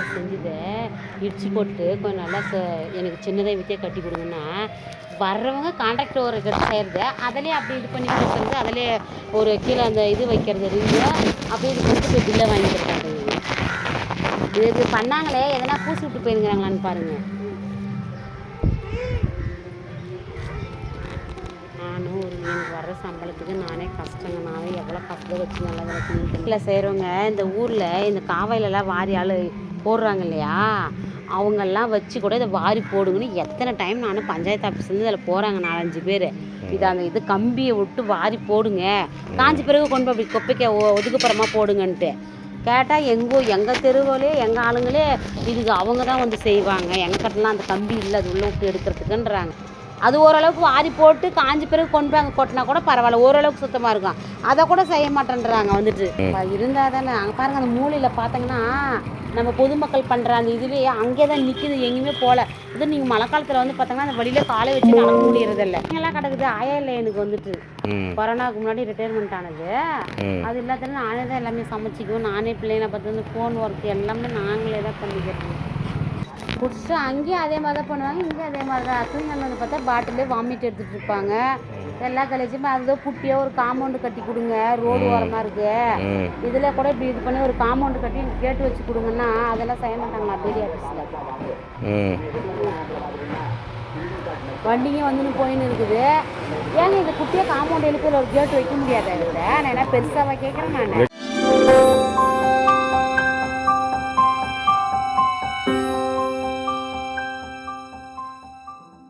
நல்லா செஞ்சதை இடிச்சு போட்டு கொஞ்சம் நல்லா ச- எனக்கு சின்னதாக வீட்டே கட்டி கொடுங்கன்னா வர்றவங்க கான்ட்ராக்ட் ஒரு கட்டி செய்கிறது அதிலே அப்படி இது பண்ணி கொடுக்குறது அதிலே ஒரு கீழே அந்த இது வைக்கிறது ரிங்கு அப்படி இது கொடுத்து போய் பில்லை வாங்கியிருக்காங்க இது பண்ணாங்களே எதனா பூசி விட்டு போயிருங்கிறாங்களான்னு பாருங்கள் நானும் ஒரு எனக்கு வர்ற சம்பளத்துக்கு நானே கஷ்டங்க நானே எவ்வளோ கஷ்டத்தை வச்சு நல்லா வச்சுன்னு தெரியல செய்கிறவங்க இந்த ஊரில் இந்த காவாயிலெல்லாம் வாரி ஆள் போடுறாங்க இல்லையா அவங்கெல்லாம் வச்சு கூட இதை வாரி போடுங்கன்னு எத்தனை டைம் நானும் பஞ்சாயத்து ஆஃபீஸ்லேருந்து இதில் போகிறாங்க நாலஞ்சு பேர். இது அந்த இது கம்பியை விட்டு வாரி போடுங்க. காஞ்சி பிறகு கொண்டு போய் அப்படி குப்பைக்கு ஒ- ஒதுக்குப்புறமா போடுங்கன்ட்டு. கேட்டால் எங்கோ எங்கள் தெருவிலே எங்கள் ஆளுங்களே இதுக்கு அவங்க தான் வந்து செய்வாங்க. எங்கள் கட்டலாம் அந்த கம்பி இல்லை அது உள்ளே விட்டு எடுக்கிறதுக்குன்றாங்க. அது ஓரளவுக்கு வாரி போட்டு காஞ்சி பிறகு கொண்டு போய் அங்கே கொட்டினா கூட பரவாயில்ல. ஓரளவுக்கு சுத்தமாக இருக்கும். அதை கூட செய்ய மாட்டேன்றாங்க வந்துட்டு. இருந்தால் தானே. அங்கே பாருங்க அந்த மூலையில் பார்த்தீங்கன்னா நம்ம பொதுமக்கள் பண்ணுற அந்த இதுவே அங்கே தான் நிற்கிது எங்கேயுமே போகல இது நீங்கள் மழை காலத்தில் வந்து பார்த்தீங்கன்னா அந்த வழியில் காலை வச்சு நடக்க முடியறதில்ல இங்கெல்லாம் கிடக்குது. ஆயா இல்லை எனக்கு வந்துட்டு. கொரோனாவுக்கு முன்னாடி ரிட்டையர்மெண்ட் ஆனது. அது இல்லாத நானே தான் எல்லாமே சமைச்சிக்குவோம் நானே பிள்ளைங்களை பார்த்து வந்து ஃபோன் ஒர்க் எல்லாமே நாங்களே தான் பண்ணிக்கிறோம். குடிச்சு அங்கேயும் அதே மாதிரி தான் பண்ணுவாங்க இங்கேயும் அதே மாதிரி தான் தூங்கி வந்து பார்த்தா பாட்டிலே வாமிட் எடுத்துகிட்டு இருப்பாங்க. எல்லா கழிச்சுமே அதுதான் குட்டியாக ஒரு காம்பவுண்டு கட்டி கொடுங்க ரோடு ஓரமாக இருக்கு. ம். இதில் கூட இப்படி இது பண்ணி ஒரு காம்பவுண்டு கட்டி கேட்டு வச்சு கொடுங்கன்னா அதெல்லாம் செய்ய மாட்டாங்களா பெரிய ஆஃபீஸில் ம். வண்டிங்க வந்துன்னு போயின்னு இருக்குது. ஏங்க இந்த குட்டியாக காம்பவுண்ட் எழுப்பி ஒரு கேட் வைக்க முடியாதா இதில் நான் என்ன பெருசாக கேட்குறேன் நான்.